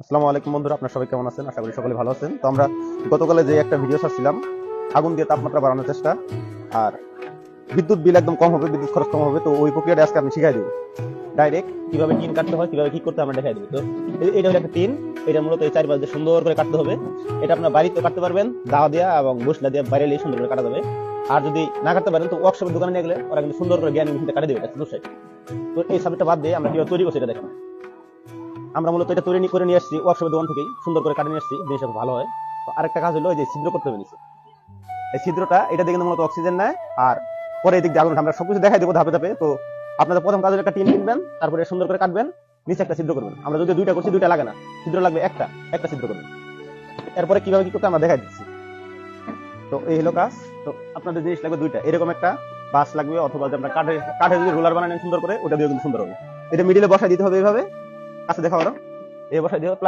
আসসালামু আলাইকুম বন্ধুরা, আপনারা সবাই কেমন আছেন? আশা করি সকলে ভালো আছেন। তো আমরা গতকালে যে একটা ভিডিও ছাড়ছিলাম, আগুন দিয়ে তাপমাত্রা বাড়ানোর চেষ্টা, আর বিদ্যুৎ বিল একদম কম হবে, বিদ্যুৎ খরচ কম হবে, তো ওই প্রক্রিয়াটা আজকে আমি শিখাই দেবো। ডাইরেক্ট কীভাবে টিন কাটতে হয়, কীভাবে কি করতে আমরা দেখাই দেবো। তো এটা হলো একটা টিন, এটা মূলত এই চারিপাশ দিয়ে সুন্দর করে কাটতে হবে। এটা আপনার বাড়িতে কাটতে পারবেন, দাওয়া দেওয়া এবং বসলা দিয়ে, বাইরে সুন্দর করে কাটা যাবে। আর যদি না কাটতে পারেন, তো ওয়ার্কশপের দোকানে নিয়ে গেলে ওরা কিন্তু সুন্দর করে জ্ঞান কাটে দেবে। তো এই সাবজেক্টটা বাদ দিয়ে আমরা কীভাবে তৈরি করছি, এটা দেখেন। আমরা মূলত এটা তৈরি করে নিয়ে আসছি ওয়ার্কশপের দোকান থেকেই, সুন্দর করে কাটে নিয়ে আসছি জিনিসটা ভালো হয়। তো আরেকটা কাজ হলো যে ছিদ্র করতে হবে নিচে। এই ছিদ্রটা, এটা দেখে মূলত অক্সিজেন নেয়, আর পরে এদিক দিয়ে আগুন আমরা সবকিছু দেখাই দেবো ধাপে ধাপে। তো আপনাদের প্রথম কাজ হলো একটা টিন কিনবেন, তারপরে সুন্দর করে কাটবেন, নিচে একটা ছিদ্র করবেন। আমরা যদি দুইটা করছি, দুইটা লাগে না। ছিদ্র লাগবে একটা একটা ছিদ্র করবেন। এরপরে কীভাবে কি করতে আমরা দেখাই দিচ্ছি। তো এই হলো কাজ। তো আপনাদের জিনিস লাগবে দুইটা। এরকম একটা বাস লাগবে, অথবা যে আপনার কাঠের কাঠের যদি রোলার বানানেন সুন্দর করে, ওটা দিয়ে কিন্তু সুন্দর হবে। এটা মিডিলে বসাই দিতে হবে এইভাবে। কাছে দেখা করো এই বসাই হবে